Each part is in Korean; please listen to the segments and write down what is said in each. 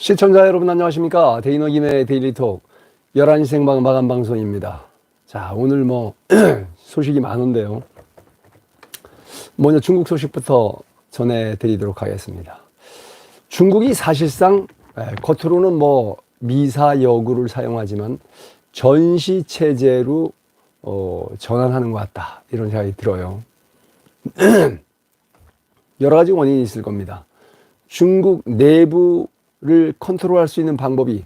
시청자 여러분 안녕하십니까? 데이너 김의 데일리톡 11시 생방 마감 방송입니다. 자 오늘 뭐 소식이 많은데요. 먼저 중국 소식부터 전해 드리도록 하겠습니다. 중국이 사실상 에, 겉으로는 뭐 미사 여구를 사용하지만 전시 체제로 어, 전환하는 것 같다 이런 생각이 들어요. 여러 가지 원인이 있을 겁니다. 중국 내부 를 컨트롤할 수 있는 방법이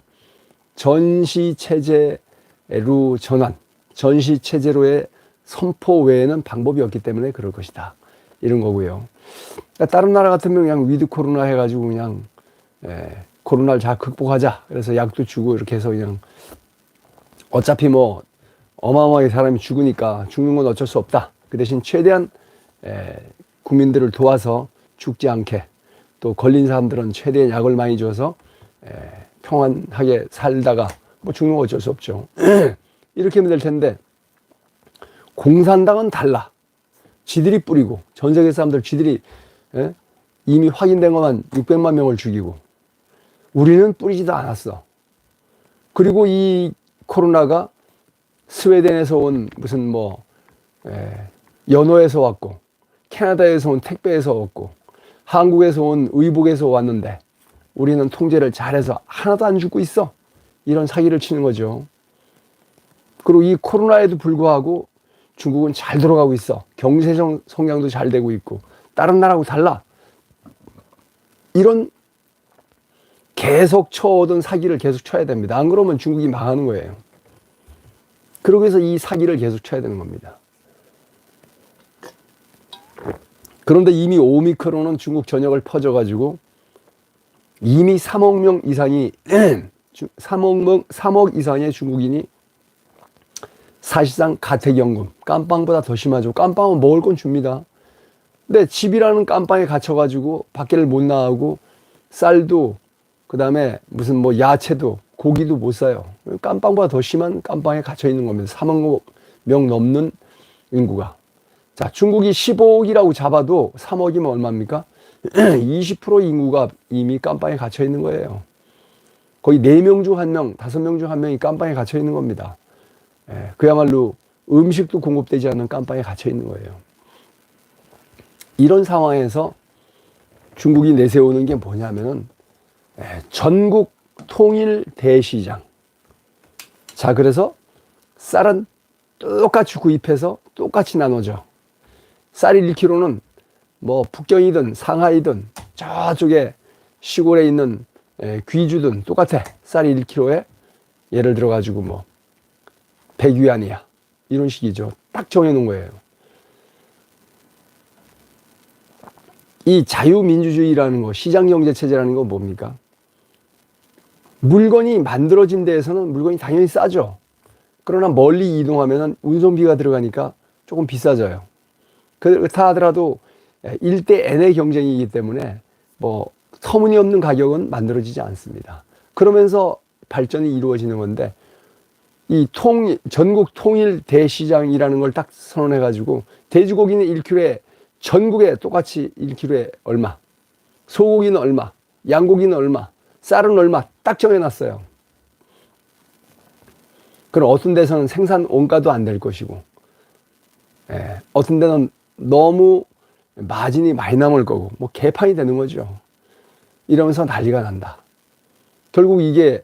전시 체제로 전환, 전시 체제로의 선포 외에는 방법이 없기 때문에 그럴 것이다. 이런 거고요. 그러니까 다른 나라 같으면 그냥 위드 코로나 해가지고 그냥 에, 코로나를 잘 극복하자. 그래서 약도 주고 이렇게 해서 그냥 어차피 뭐 어마어마하게 사람이 죽으니까 죽는 건 어쩔 수 없다. 그 대신 최대한 에, 국민들을 도와서 죽지 않게 또 걸린 사람들은 최대한 약을 많이 줘서 에, 평안하게 살다가 뭐 죽는 건 어쩔 수 없죠. 이렇게 하면 될 텐데 공산당은 달라. 지들이 뿌리고 전 세계 사람들 지들이 에? 이미 확인된 것만 600만 명을 죽이고 우리는 뿌리지도 않았어. 그리고 이 코로나가 스웨덴에서 온 무슨 뭐 에, 연호에서 왔고 캐나다에서 온 택배에서 왔고 한국에서 온 의복에서 왔는데 우리는 통제를 잘해서 하나도 안 죽고 있어. 이런 사기를 치는 거죠. 그리고 이 코로나에도 불구하고 중국은 잘 돌아가고 있어. 경제 성- 성장도 잘 되고 있고 다른 나라하고 달라. 이런 계속 쳐오던 사기를 계속 쳐야 됩니다. 안 그러면 중국이 망하는 거예요. 그러기 위해서 이 사기를 계속 쳐야 되는 겁니다. 그런데 이미 오미크론은 중국 전역을 퍼져가지고 이미 3억 명 이상이 3억 명 3억 이상의 중국인이 사실상 가택연금 깜빵보다 더 심하죠. 깜빵은 먹을 건 줍니다. 근데 집이라는 깜빵에 갇혀가지고 밖에를 못 나가고 쌀도 그 다음에 무슨 뭐 야채도 고기도 못 사요. 깜빵보다 더 심한 깜빵에 갇혀 있는 겁니다. 3억 명 넘는 인구가. 자, 중국이 15억이라고 잡아도 3억이면 얼마입니까? 20% 인구가 이미 깜빵에 갇혀 있는 거예요. 거의 4명 중 1명, 5명 중 1명이 깜빵에 갇혀 있는 겁니다. 예, 그야말로 음식도 공급되지 않는 깜빵에 갇혀 있는 거예요. 이런 상황에서 중국이 내세우는 게 뭐냐면은 예, 전국 통일 대시장. 자, 그래서 쌀은 똑같이 구입해서 똑같이 나눠줘. 쌀이 1kg는 뭐 북경이든 상하이든 저쪽에 시골에 있는 에, 귀주든 똑같아. 쌀이 1kg에 예를 들어 가지고 뭐 100위안이야. 이런 식이죠. 딱 정해 놓은 거예요. 이 자유민주주의라는 거, 시장경제체제라는 건 뭡니까? 물건이 만들어진 데에서는 물건이 당연히 싸죠. 그러나 멀리 이동하면 운송비가 들어가니까 조금 비싸져요. 그렇다 하더라도 일대 N의 경쟁이기 때문에 뭐 터무니없는 가격은 만들어지지 않습니다. 그러면서 발전이 이루어지는 건데 이 통, 전국 통일 대시장이라는 걸 딱 선언해 가지고 돼지고기는 1kg에 전국에 똑같이 1kg에 얼마, 소고기는 얼마, 양고기는 얼마, 쌀은 얼마 딱 정해놨어요. 그럼 어떤 데서는 생산 원가도 안 될 것이고, 예, 어떤 데는 너무 마진이 많이 남을 거고, 뭐 개판이 되는 거죠. 이러면서 난리가 난다. 결국 이게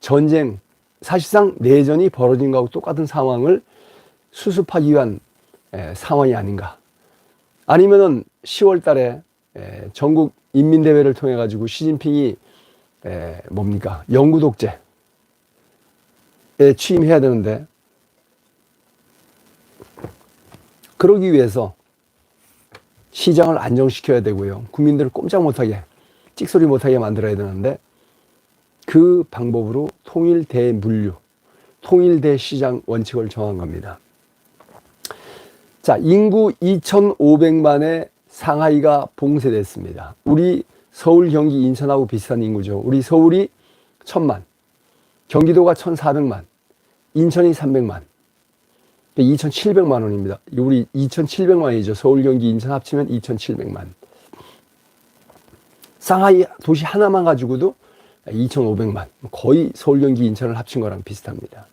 전쟁, 사실상 내전이 벌어진 거하고 똑같은 상황을 수습하기 위한 에, 상황이 아닌가. 아니면은 10월 달에 에, 전국 인민대회를 통해 가지고 시진핑이 에, 뭡니까? 영구 독재에 취임해야 되는데 그러기 위해서 시장을 안정시켜야 되고요. 국민들을 꼼짝 못하게 찍소리 못하게 만들어야 되는데 그 방법으로 통일 대물류, 통일 대시장 원칙을 정한 겁니다. 자, 인구 2,500만의 상하이가 봉쇄됐습니다. 우리 서울, 경기, 인천하고 비슷한 인구죠. 우리 서울이 1,000만, 경기도가 1,400만, 인천이 300만, 2,700만 원입니다. 우리 2,700만이죠. 서울, 경기, 인천 합치면 2,700만. 상하이 도시 하나만 가지고도 2,500만. 거의 서울, 경기, 인천을 합친 거랑 비슷합니다.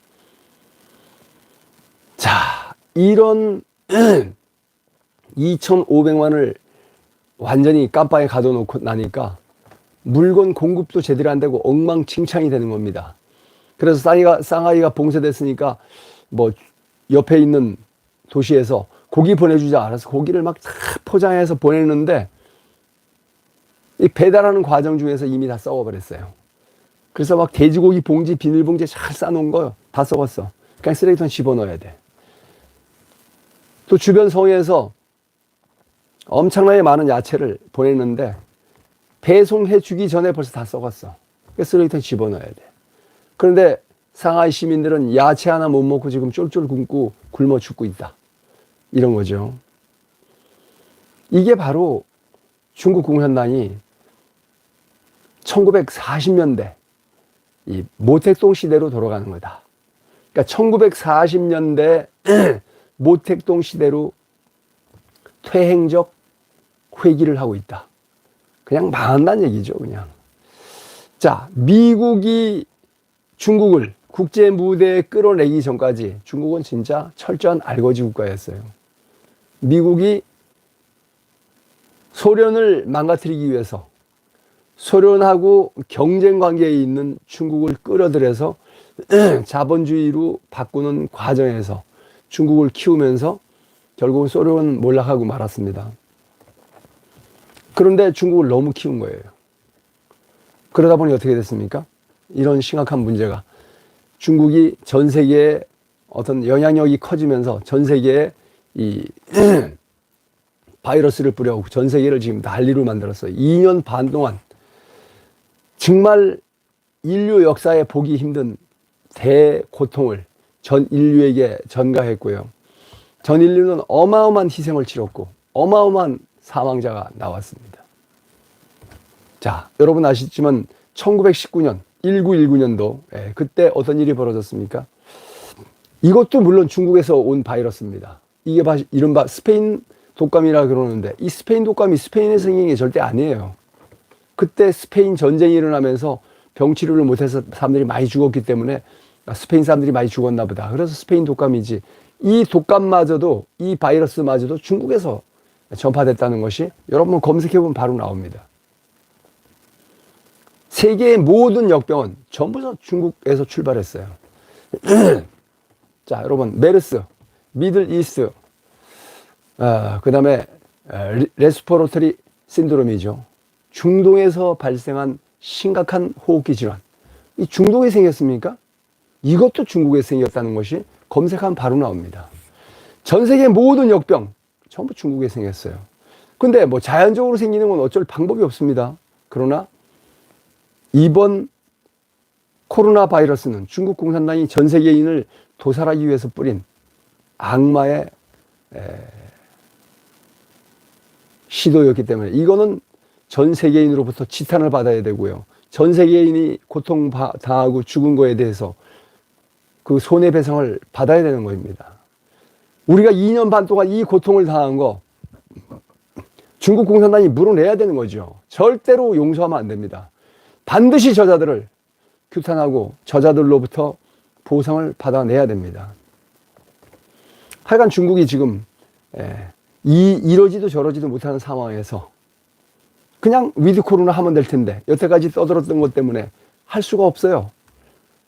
자, 이런 2,500만을 완전히 깜빵에 가둬놓고 나니까 물건 공급도 제대로 안 되고 엉망진창이 되는 겁니다. 그래서 쌍아이가, 쌍아이가 봉쇄됐으니까 뭐 옆에 있는 도시에서 고기 보내주자 알아서 고기를 막다 포장해서 보내는데 이 배달하는 과정 중에서 이미 다 썩어버렸어요. 그래서 막 돼지고기 봉지, 비닐봉지에 잘 싸놓은 거요. 다 썩었어. 그냥 쓰레기통 집어넣어야 돼. 또 주변 성에서 엄청나게 많은 야채를 보냈는데 배송해 주기 전에 벌써 다 썩었어. 쓰레기통 집어넣어야 돼. 그런데 상하이 시민들은 야채 하나 못 먹고 지금 쫄쫄 굶고 굶어 죽고 있다. 이런 거죠. 이게 바로 중국 공산당이 1940년대 이 모택동 시대로 돌아가는 거다. 그러니까 1940년대 모택동 시대로 퇴행적 회기를 하고 있다. 그냥 망한다는 얘기죠, 그냥. 자, 미국이 중국을 국제 무대에 끌어내기 전까지 중국은 진짜 철저한 알거지 국가였어요. 미국이 소련을 망가뜨리기 위해서 소련하고 경쟁 관계에 있는 중국을 끌어들여서 자본주의로 바꾸는 과정에서 중국을 키우면서 결국은 소련은 몰락하고 말았습니다. 그런데 중국을 너무 키운 거예요. 그러다 보니 어떻게 됐습니까? 이런 심각한 문제가 중국이 전 세계에 어떤 영향력이 커지면서 전 세계에 이 바이러스를 뿌려오고 전 세계를 지금 난리로 만들었어요. 2년 반 동안 정말 인류 역사에 보기 힘든 대고통을 전 인류에게 전가했고요. 전 인류는 어마어마한 희생을 치렀고 어마어마한 사망자가 나왔습니다. 자, 여러분 아시지만 1919년 1919년도 예, 그때 어떤 일이 벌어졌습니까? 이것도 물론 중국에서 온 바이러스입니다. 이게 바, 이른바 스페인 독감이라 그러는데 이 스페인 독감이 스페인에서 생긴 게 절대 아니에요. 그때 스페인 전쟁이 일어나면서 병 치료를 못해서 사람들이 많이 죽었기 때문에 아, 스페인 사람들이 많이 죽었나 보다. 그래서 스페인 독감이지. 이 독감마저도 이 바이러스마저도 중국에서 전파됐다는 것이 여러분 검색해보면 바로 나옵니다. 세계의 모든 역병은 전부 다 중국에서 출발했어요. 자, 여러분, 메르스, 미들 이스트, 어, 그 다음에 레스포로터리 신드롬이죠. 중동에서 발생한 심각한 호흡기 질환. 이 중동에 생겼습니까? 이것도 중국에 생겼다는 것이 검색하면 바로 나옵니다. 전 세계 모든 역병, 전부 중국에 생겼어요. 근데 뭐 자연적으로 생기는 건 어쩔 방법이 없습니다. 그러나 이번 코로나 바이러스는 중국 공산당이 전 세계인을 도살하기 위해서 뿌린 악마의 시도였기 때문에 이거는 전 세계인으로부터 지탄을 받아야 되고요. 전 세계인이 고통 당하고 죽은 거에 대해서 그 손해배상을 받아야 되는 겁니다. 우리가 2년 반 동안 이 고통을 당한 거 중국 공산당이 물어내야 되는 거죠. 절대로 용서하면 안 됩니다. 반드시 저자들을 규탄하고 저자들로부터 보상을 받아내야 됩니다. 하여간 중국이 지금 예, 이 이러지도 저러지도 못하는 상황에서 그냥 위드 코로나 하면 될 텐데 여태까지 떠들었던 것 때문에 할 수가 없어요.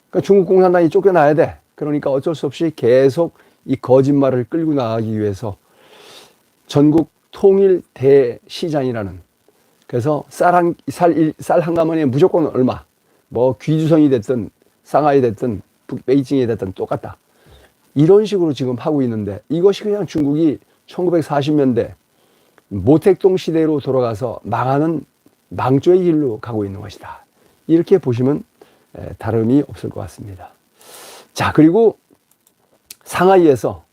그러니까 중국 공산당이 쫓겨나야 돼. 그러니까 어쩔 수 없이 계속 이 거짓말을 끌고 나가기 위해서 전국 통일 대시장이라는 그래서 쌀 한, 쌀, 쌀 한 가마니에 무조건 얼마. 뭐 귀주성이 됐든 상하이 됐든 베이징이 됐든 똑같다. 이런 식으로 지금 하고 있는데 이것이 그냥 중국이 1940년대 모택동 시대로 돌아가서 망하는 망조의 길로 가고 있는 것이다. 이렇게 보시면 다름이 없을 것 같습니다. 자, 그리고 상하이에서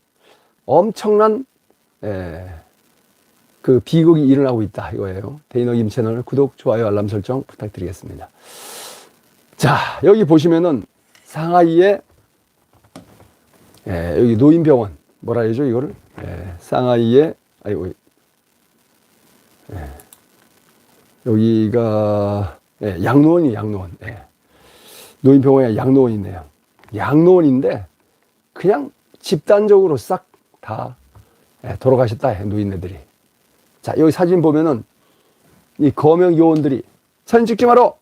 엄청난 그 비극이 일어나고 있다 이거예요. 데이너김 채널 구독, 좋아요, 알람 설정 부탁드리겠습니다. 자, 여기 보시면은 상하이에 예, 여기 노인병원 뭐라 해야죠 이거를 예, 상하이에 아이고 예, 여기가 예, 양로원이 양로원 예. 노인병원에 양로원이 있네요. 양로원인데 그냥 집단적으로 싹다 예, 돌아가셨다 해, 노인네들이. 자, 여기 사진 보면은 이 거명 요원들이 사진 찍지 마라!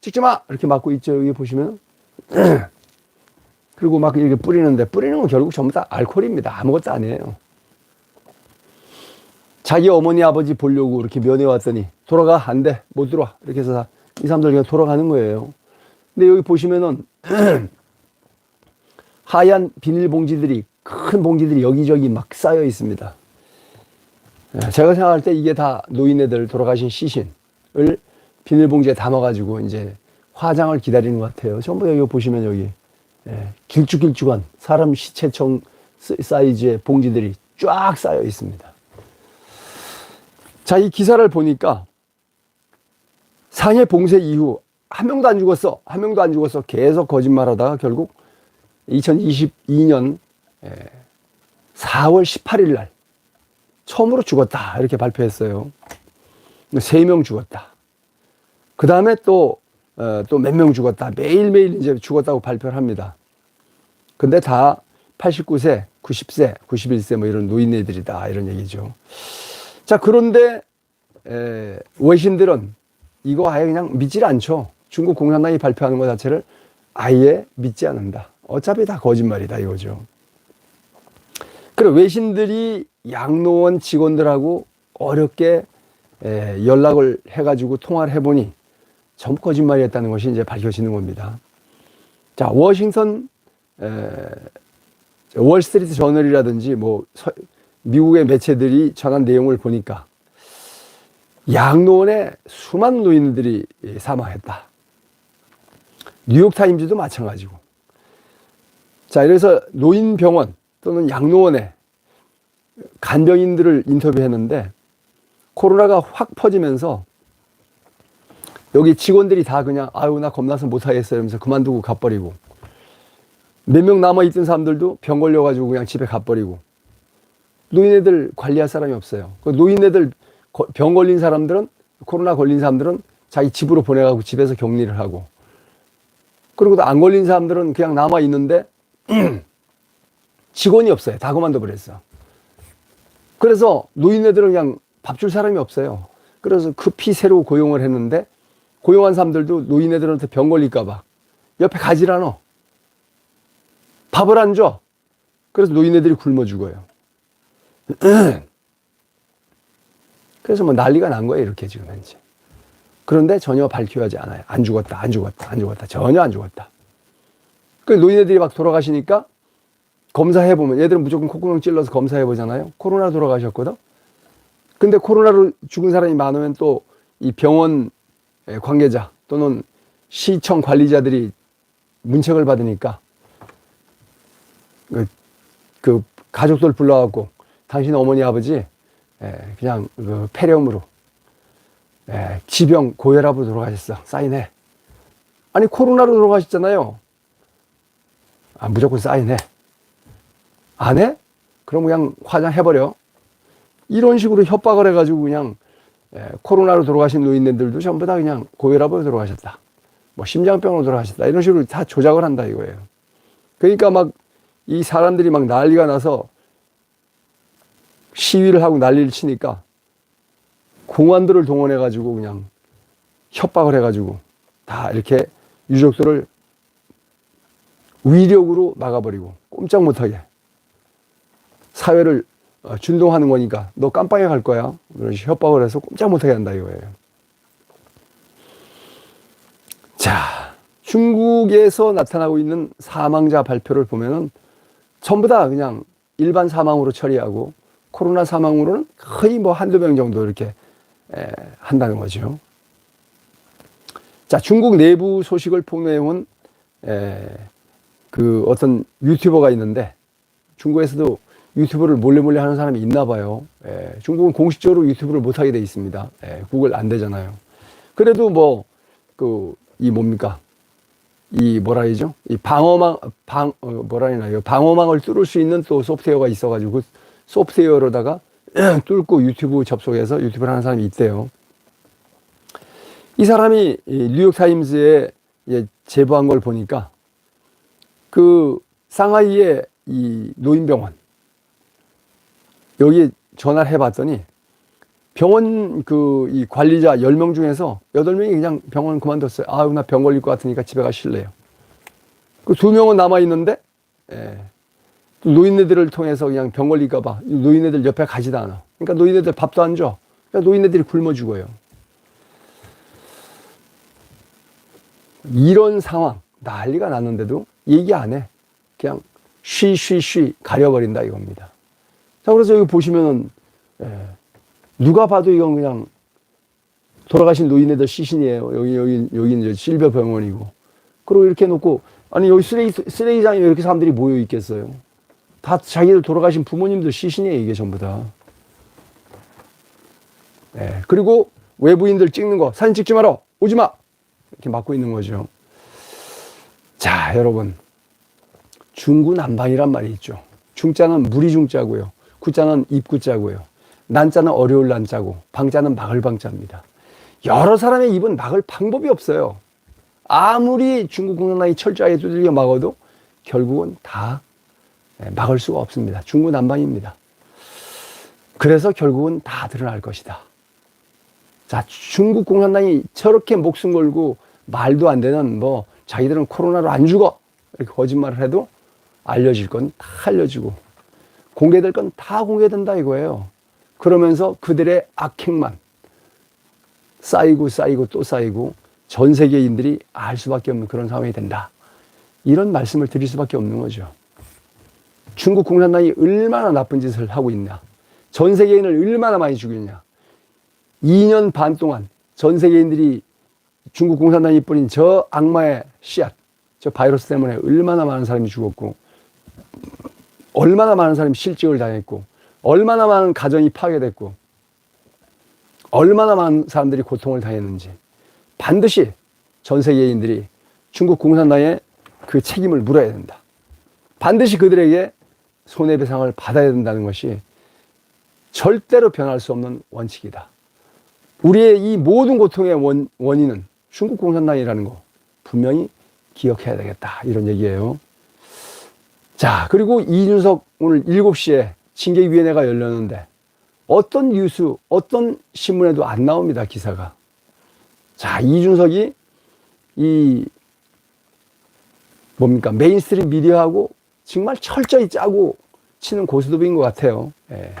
찍지 마! 이렇게 막고 있죠. 여기 보시면. 그리고 막 이렇게 뿌리는데 뿌리는 건 결국 전부 다 알코올입니다. 아무것도 아니에요. 자기 어머니 아버지 보려고 이렇게 면회 왔더니 돌아가 안 돼 못 들어와 이렇게 해서 다이 사람들 그냥 돌아가는 거예요. 근데 여기 보시면은 하얀 비닐봉지들이 큰 봉지들이 여기저기 막 쌓여 있습니다. 예, 제가 생각할 때 이게 다 노인네들 돌아가신 시신을 비닐봉지에 담아가지고 이제 화장을 기다리는 것 같아요. 전부 여기 보시면 여기 예, 길쭉길쭉한 사람 시체청 사이즈의 봉지들이 쫙 쌓여 있습니다. 자, 이 기사를 보니까 상해 봉쇄 이후 한 명도 안 죽었어. 한 명도 안 죽었어. 계속 거짓말하다가 결국 2022년 4월 18일 날 처음으로 죽었다. 이렇게 발표했어요. 세 명 죽었다. 그 다음에 또, 어, 또몇 명 죽었다. 매일매일 이제 죽었다고 발표를 합니다. 근데 다 89세, 90세, 91세 뭐 이런 노인네들이다. 이런 얘기죠. 자, 그런데, 에, 외신들은 이거 아예 그냥 믿질 않죠. 중국 공산당이 발표하는 것 자체를 아예 믿지 않는다. 어차피 다 거짓말이다 이거죠. 그래 외신들이 양로원 직원들하고 어렵게 에, 연락을 해가지고 통화를 해보니 전부 거짓말이었다는 것이 이제 밝혀지는 겁니다. 자 워싱턴 에, 월스트리트 저널이라든지 뭐 서, 미국의 매체들이 전한 내용을 보니까 양로원에 수많은 노인들이 사망했다. 뉴욕타임즈도 마찬가지고. 자, 그래서 노인병원 또는 양로원에 간병인들을 인터뷰했는데 코로나가 확 퍼지면서 여기 직원들이 다 그냥 아유 나 겁나서 못하겠어요 이러면서 그만두고 가버리고 몇 명 남아있던 사람들도 병 걸려가지고 그냥 집에 가버리고 노인네들 관리할 사람이 없어요. 그 노인네들 거- 병 걸린 사람들은 코로나 걸린 사람들은 자기 집으로 보내가고 집에서 격리를 하고 그리고 또 안 걸린 사람들은 그냥 남아 있는데 직원이 없어요. 다 그만둬 버렸어. 그래서 노인네들은 그냥 밥 줄 사람이 없어요. 그래서 급히 새로 고용을 했는데 고용한 사람들도 노인네들한테 병 걸릴까봐 옆에 가질 않아. 밥을 안 줘. 그래서 노인네들이 굶어 죽어요. 그래서 뭐 난리가 난 거예요, 이렇게 지금 현재. 그런데 전혀 밝혀하지 않아요. 안 죽었다, 안 죽었다, 안 죽었다. 전혀 안 죽었다. 그 노인네들이 막 돌아가시니까 검사해 보면 얘들은 무조건 콧구멍 찔러서 검사해 보잖아요. 코로나 돌아가셨거든. 근데 코로나로 죽은 사람이 많으면 또 이 병원 관계자 또는 시청 관리자들이 문책을 받으니까 그, 그 가족들 불러갖고 당신 어머니 아버지 예, 그냥 그 폐렴으로 예, 지병 고혈압으로 돌아가셨어 사인해 아니 코로나로 돌아가셨잖아요 아 무조건 사인해 안 해? 그럼 그냥 화장해버려. 이런 식으로 협박을 해가지고 그냥 예, 코로나로 돌아가신 노인네들도 전부 다 그냥 고혈압으로 돌아가셨다. 뭐 심장병으로 돌아가셨다. 이런 식으로 다 조작을 한다 이거예요. 그러니까 막 이 사람들이 막 난리가 나서 시위를 하고 난리를 치니까 공안들을 동원해 가지고 그냥 협박을 해 가지고 다 이렇게 유족들을 위력으로 막아버리고 꼼짝 못하게 사회를 어, 준동하는 거니까 너 깜빵에 갈 거야. 그런 협박을 해서 꼼짝 못하게 한다 이거예요. 자, 중국에서 나타나고 있는 사망자 발표를 보면은 전부 다 그냥 일반 사망으로 처리하고 코로나 사망으로는 거의 뭐 한두 명 정도 이렇게 에, 한다는 거죠. 자, 중국 내부 소식을 폭로해온 에, 그 어떤 유튜버가 있는데 중국에서도 유튜브를 몰래 몰래 하는 사람이 있나 봐요. 에, 중국은 공식적으로 유튜브를 못 하게 돼 있습니다. 에, 구글 안 되잖아요. 그래도 뭐 그 이 뭡니까? 이 뭐라 해야죠? 이 방어망 방 어, 뭐라 해나요? 방어망을 뚫을 수 있는 또 소프트웨어가 있어가지고 그 소프트웨어로다가 뚫고 유튜브 접속해서 유튜브를 하는 사람이 있대요. 이 사람이 이 뉴욕 타임즈에 예, 제보한 걸 보니까 그 상하이의 이 노인병원 여기 전화를 해봤더니 병원 그 이 관리자 10명 중에서 8명이 그냥 병원 그만뒀어요. 아유, 나 병 걸릴 것 같으니까 집에 가실래요. 그 두 명은 남아있는데, 예. 노인네들을 통해서 그냥 병 걸릴까봐 노인네들 옆에 가지도 않아. 그러니까 노인네들 밥도 안 줘. 그러니까 노인네들이 굶어 죽어요. 이런 상황, 난리가 났는데도 얘기 안 해. 그냥 쉬쉬쉬 가려버린다 이겁니다. 자, 그래서 여기 보시면은, 예, 누가 봐도 이건 그냥 돌아가신 노인네들 시신이에요. 여기, 여기, 여기 이제 실버 병원이고. 그리고 이렇게 놓고, 아니, 여기 쓰레기, 쓰레기장에 왜 이렇게 사람들이 모여 있겠어요? 다 자기들 돌아가신 부모님들 시신이에요, 이게 전부 다. 예, 그리고 외부인들 찍는 거, 사진 찍지 마라! 오지 마! 이렇게 막고 있는 거죠. 자, 여러분. 중구난방이란 말이 있죠. 중자는 무리 중자고요. 구자는 입구자고요. 난자는 어려울 난자고, 방자는 막을 방자입니다. 여러 사람의 입은 막을 방법이 없어요. 아무리 중국 공산당이 철저하게 두들겨 막아도 결국은 다 예, 막을 수가 없습니다. 중구 난방입니다. 그래서 결국은 다 드러날 것이다. 자, 중국 공산당이 저렇게 목숨 걸고 말도 안 되는 뭐 자기들은 코로나로 안 죽어 이렇게 거짓말을 해도 알려질 건 다 알려지고 공개될 건 다 공개된다 이거예요. 그러면서 그들의 악행만 쌓이고 쌓이고 또 쌓이고 전 세계인들이 알 수밖에 없는 그런 상황이 된다. 이런 말씀을 드릴 수밖에 없는 거죠. 중국 공산당이 얼마나 나쁜 짓을 하고 있냐. 전 세계인을 얼마나 많이 죽였냐. 2년 반 동안 전 세계인들이 중국 공산당이 뿌린 저 악마의 씨앗, 저 바이러스 때문에 얼마나 많은 사람이 죽었고, 얼마나 많은 사람이 실직을 당했고, 얼마나 많은 가정이 파괴됐고, 얼마나 많은 사람들이 고통을 당했는지, 반드시 전 세계인들이 중국 공산당의 그 책임을 물어야 된다. 반드시 그들에게 손해배상을 받아야 된다는 것이 절대로 변할 수 없는 원칙이다. 우리의 이 모든 고통의 원, 원인은 중국 공산당이라는 거 분명히 기억해야 되겠다. 이런 얘기예요. 자, 그리고 이준석 오늘 7시에 징계위원회가 열렸는데 어떤 뉴스, 어떤 신문에도 안 나옵니다. 기사가. 자, 이준석이 이 뭡니까? 메인스트림 미디어하고 정말 철저히 짜고 치는 고스톱인 것 같아요. 예.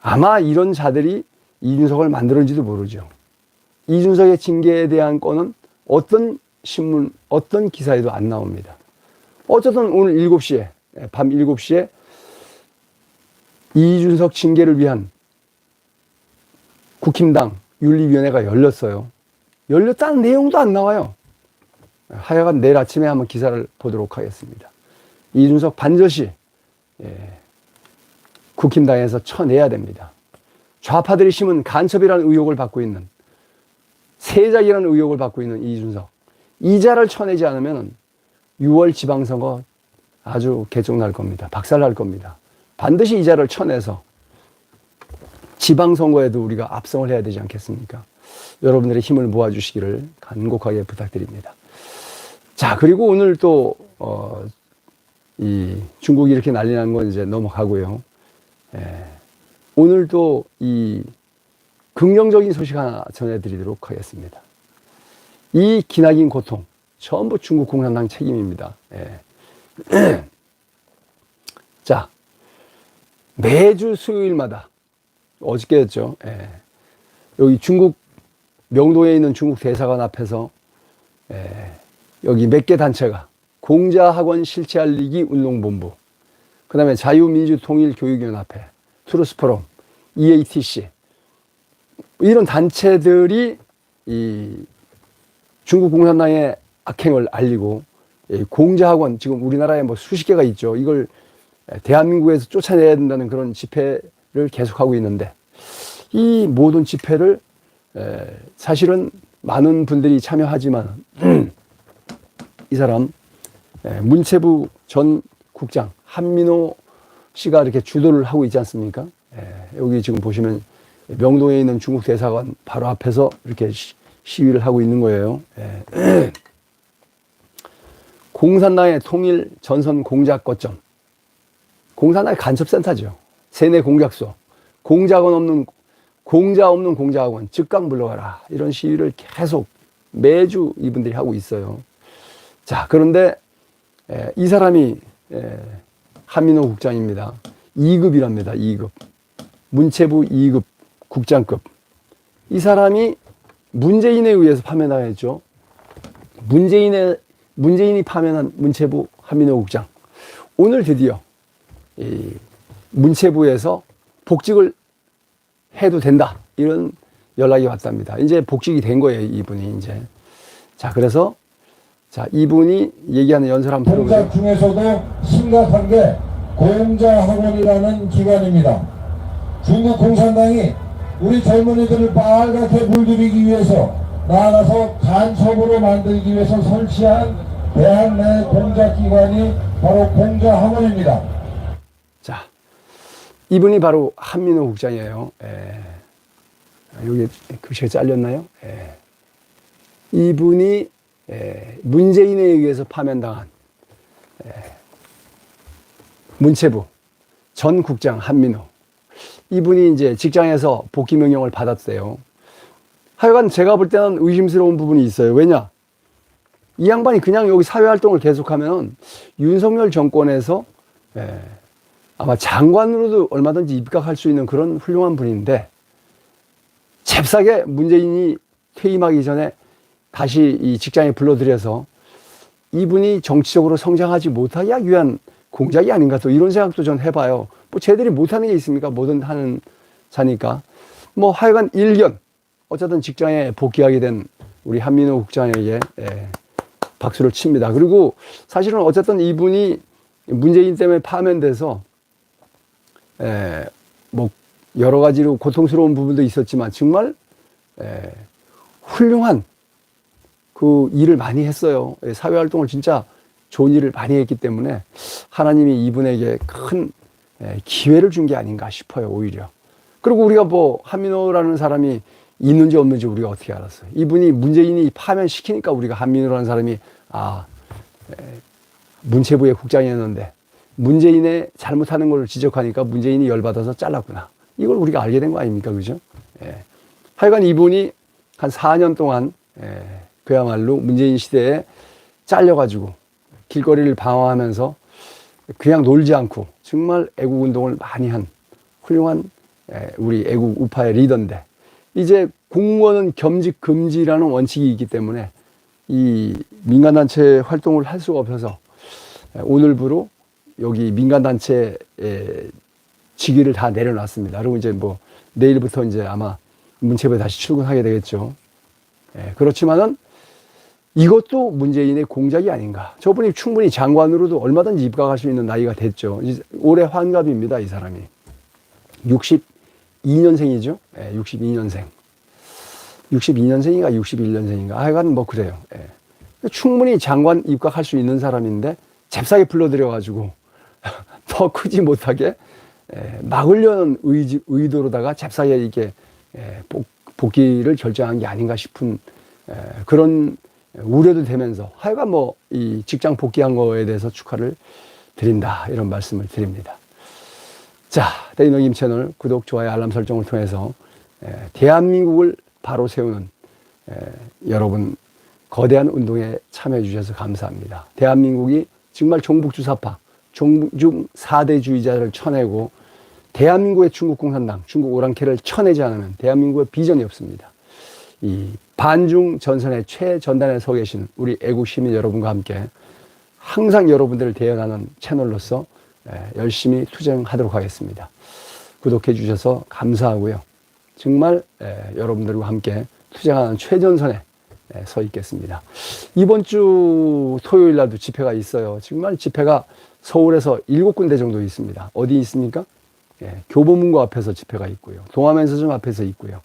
아마 이런 자들이 이준석을 만들었는지도 모르죠. 이준석의 징계에 대한 건은 어떤 신문, 어떤 기사에도 안 나옵니다. 어쨌든 오늘 7시에, 밤 7시에 이준석 징계를 위한 국힘당 윤리위원회가 열렸어요. 열렸다는 내용도 안 나와요. 하여간 내일 아침에 한번 기사를 보도록 하겠습니다. 이준석 반드시 예, 국힘당에서 쳐내야 됩니다. 좌파들이 심은 간첩이라는 의혹을 받고 있는 세작이라는 의혹을 받고 있는 이준석 이자를 쳐내지 않으면 6월 지방선거 아주 개종 날 겁니다. 박살 날 겁니다. 반드시 이자를 쳐내서 지방선거에도 우리가 압승을 해야 되지 않겠습니까? 여러분들의 힘을 모아주시기를 간곡하게 부탁드립니다. 자, 그리고 오늘 또, 어, 이 중국이 이렇게 난리 난 건 이제 넘어가고요. 예. 오늘 또이 긍정적인 소식 하나 전해드리도록 하겠습니다. 이 기나긴 고통, 전부 중국 공산당 책임입니다. 예. 자, 매주 수요일마다, 어저께였죠. 예. 여기 중국, 명도에 있는 중국 대사관 앞에서, 예. 여기 몇 개 단체가, 공자학원 실체알리기 운동본부, 그 다음에 자유민주통일교육연합회, 트루스포럼, EATC, 이런 단체들이 이 중국 공산당의 악행을 알리고 공자학원 지금 우리나라에 뭐 수십 개가 있죠. 이걸 대한민국에서 쫓아내야 된다는 그런 집회를 계속하고 있는데 이 모든 집회를 사실은 많은 분들이 참여하지만 이 사람 문체부 전 국장 한민호 씨가 이렇게 주도를 하고 있지 않습니까? 여기 지금 보시면 명동에 있는 중국 대사관 바로 앞에서 이렇게 시, 위를 하고 있는 거예요. 공산당의 통일 전선 공작 거점. 공산당의 간첩센터죠. 세뇌 공작소. 공작원 없는, 공자 없는 공작학원 즉각 물러가라. 이런 시위를 계속 매주 이분들이 하고 있어요. 자, 그런데 에, 이 사람이 에, 한민호 국장입니다. 2급이랍니다. 2급. 문체부 2급 국장급. 이 사람이 문재인에 의해서 파면당했죠. 문재인의 문재인이 파면한 문체부 한민호 국장. 오늘 드디어 이 문체부에서 복직을 해도 된다. 이런 연락이 왔답니다. 이제 복직이 된 거예요, 이분이 이제. 자, 그래서 자, 이분이 얘기하는 연설 한번 들어보세요. 공작 중에서도 심각한 게 공자학원이라는 기관입니다. 중국 공산당이 우리 젊은이들을 빨갛게 물들이기 위해서 나아가서 간첩으로 만들기 위해서 설치한 대학 내 공작기관이 바로 공자학원입니다. 자, 이분이 바로 한민호 국장이에요. 예. 여기 글씨가 잘렸나요? 예. 이분이 예, 문재인에 의해서 파면당한 예, 문체부 전 국장 한민호. 이분이 이제 직장에서 복귀 명령을 받았어요. 하여간 제가 볼 때는 의심스러운 부분이 있어요. 왜냐? 이 양반이 그냥 여기 사회활동을 계속하면 윤석열 정권에서 예, 아마 장관으로도 얼마든지 입각할 수 있는 그런 훌륭한 분인데 잽싸게 문재인이 퇴임하기 전에 다시 이 직장에 불러들여서 이분이 정치적으로 성장하지 못하기 위한 공작이 아닌가 또 이런 생각도 전 해봐요. 뭐 쟤들이 못하는 게 있습니까? 뭐든 하는 자니까. 뭐 하여간 일견 어쨌든 직장에 복귀하게 된 우리 한민호 국장에게 예, 박수를 칩니다. 그리고 사실은 어쨌든 이분이 문재인 때문에 파면돼서 에, 뭐 여러 가지로 고통스러운 부분도 있었지만 정말 에, 훌륭한 그 일을 많이 했어요. 예, 사회 활동을 진짜 좋은 일을 많이 했기 때문에 하나님이 이분에게 큰 에, 기회를 준 게 아닌가 싶어요. 오히려. 그리고 우리가 뭐 한민호라는 사람이 있는지 없는지 우리가 어떻게 알았어요? 이분이 문재인이 파면시키니까 우리가 한민호라는 사람이 아 문체부의 국장이었는데 문재인의 잘못하는 걸 지적하니까 문재인이 열받아서 잘랐구나. 이걸 우리가 알게 된 거 아닙니까? 그죠? 예. 하여간 이분이 한 4년 동안 예, 그야말로 문재인 시대에 잘려가지고 길거리를 방황하면서 그냥 놀지 않고 정말 애국 운동을 많이 한 훌륭한 예, 우리 애국 우파의 리더인데 이제 공무원은 겸직 금지라는 원칙이 있기 때문에 이 민간단체 활동을 할 수가 없어서 예, 오늘부로 여기 민간단체 직위를 다 내려놨습니다. 그리고 이제 뭐 내일부터 이제 아마 문체부에 다시 출근하게 되겠죠. 예, 그렇지만은 이것도 문재인의 공작이 아닌가. 저분이 충분히 장관으로도 얼마든지 입각할 수 있는 나이가 됐죠. 올해 환갑입니다, 이 사람이. 62년생이죠. 예, 62년생. 62년생인가 61년생인가. 하여간 뭐 그래요. 예. 충분히 장관 입각할 수 있는 사람인데 잽싸게 불러들여가지고 더 크지 못하게 에, 막으려는 의지, 의도로다가 잽싸게 이렇게 에, 복, 복귀를 결정한 게 아닌가 싶은 에, 그런 우려도 되면서 하여간 뭐 이 직장 복귀한 거에 대해서 축하를 드린다 이런 말씀을 드립니다. 자, 데이너김 채널 구독, 좋아요, 알람 설정을 통해서 에, 대한민국을 바로 세우는 에, 여러분 거대한 운동에 참여해 주셔서 감사합니다. 대한민국이 정말 종북주사파, 종중 4대주의자를 쳐내고 대한민국의 중국 공산당, 중국 오랑캐를 쳐내지 않으면 대한민국의 비전이 없습니다. 이 반중 전선의 최전단에 서 계신 우리 애국 시민 여러분과 함께 항상 여러분들을 대연하는 채널로서 열심히 투쟁하도록 하겠습니다. 구독해 주셔서 감사하고요. 정말 여러분들과 함께 투쟁하는 최전선에 서 있겠습니다. 이번 주 토요일 날도 집회가 있어요. 정말 집회가 서울에서 일곱 군데 정도 있습니다. 어디 있습니까? 예, 교보문고 앞에서 집회가 있고요. 동화면서점 앞에서 있고요.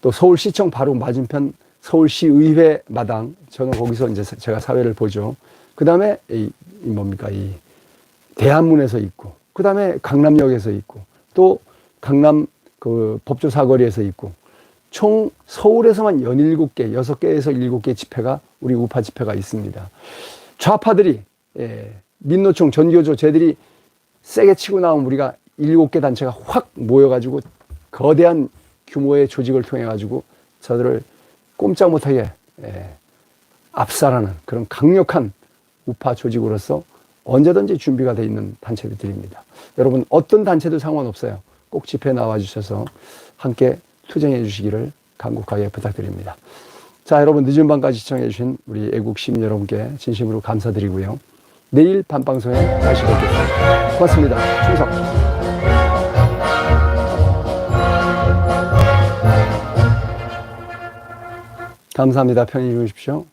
또 서울시청 바로 맞은편 서울시의회 마당 저는 거기서 이제 제가 사회를 보죠. 그 다음에 이, 이 뭡니까 이 대한문에서 있고 그 다음에 강남역에서 있고 또 강남 그 법조 사거리에서 있고 총 서울에서만 17개, 6개에서 7개 집회가 우리 우파 집회가 있습니다. 좌파들이 예, 민노총 전교조 쟤들이 세게 치고 나온 우리가 일곱 개 단체가 확 모여가지고 거대한 규모의 조직을 통해 가지고 저들을 꼼짝 못하게 예, 압살하는 그런 강력한 우파 조직으로서 언제든지 준비가 돼 있는 단체들입니다. 여러분 어떤 단체도 상관없어요. 꼭 집회 나와 주셔서 함께 투쟁해 주시기를 간곡하게 부탁드립니다. 자, 여러분 늦은 밤까지 시청해 주신 우리 애국 시민 여러분께 진심으로 감사드리고요. 내일 밤 방송에 다시 뵙겠습니다. 고맙습니다. 충성. 감사합니다. 편히 주무십시오.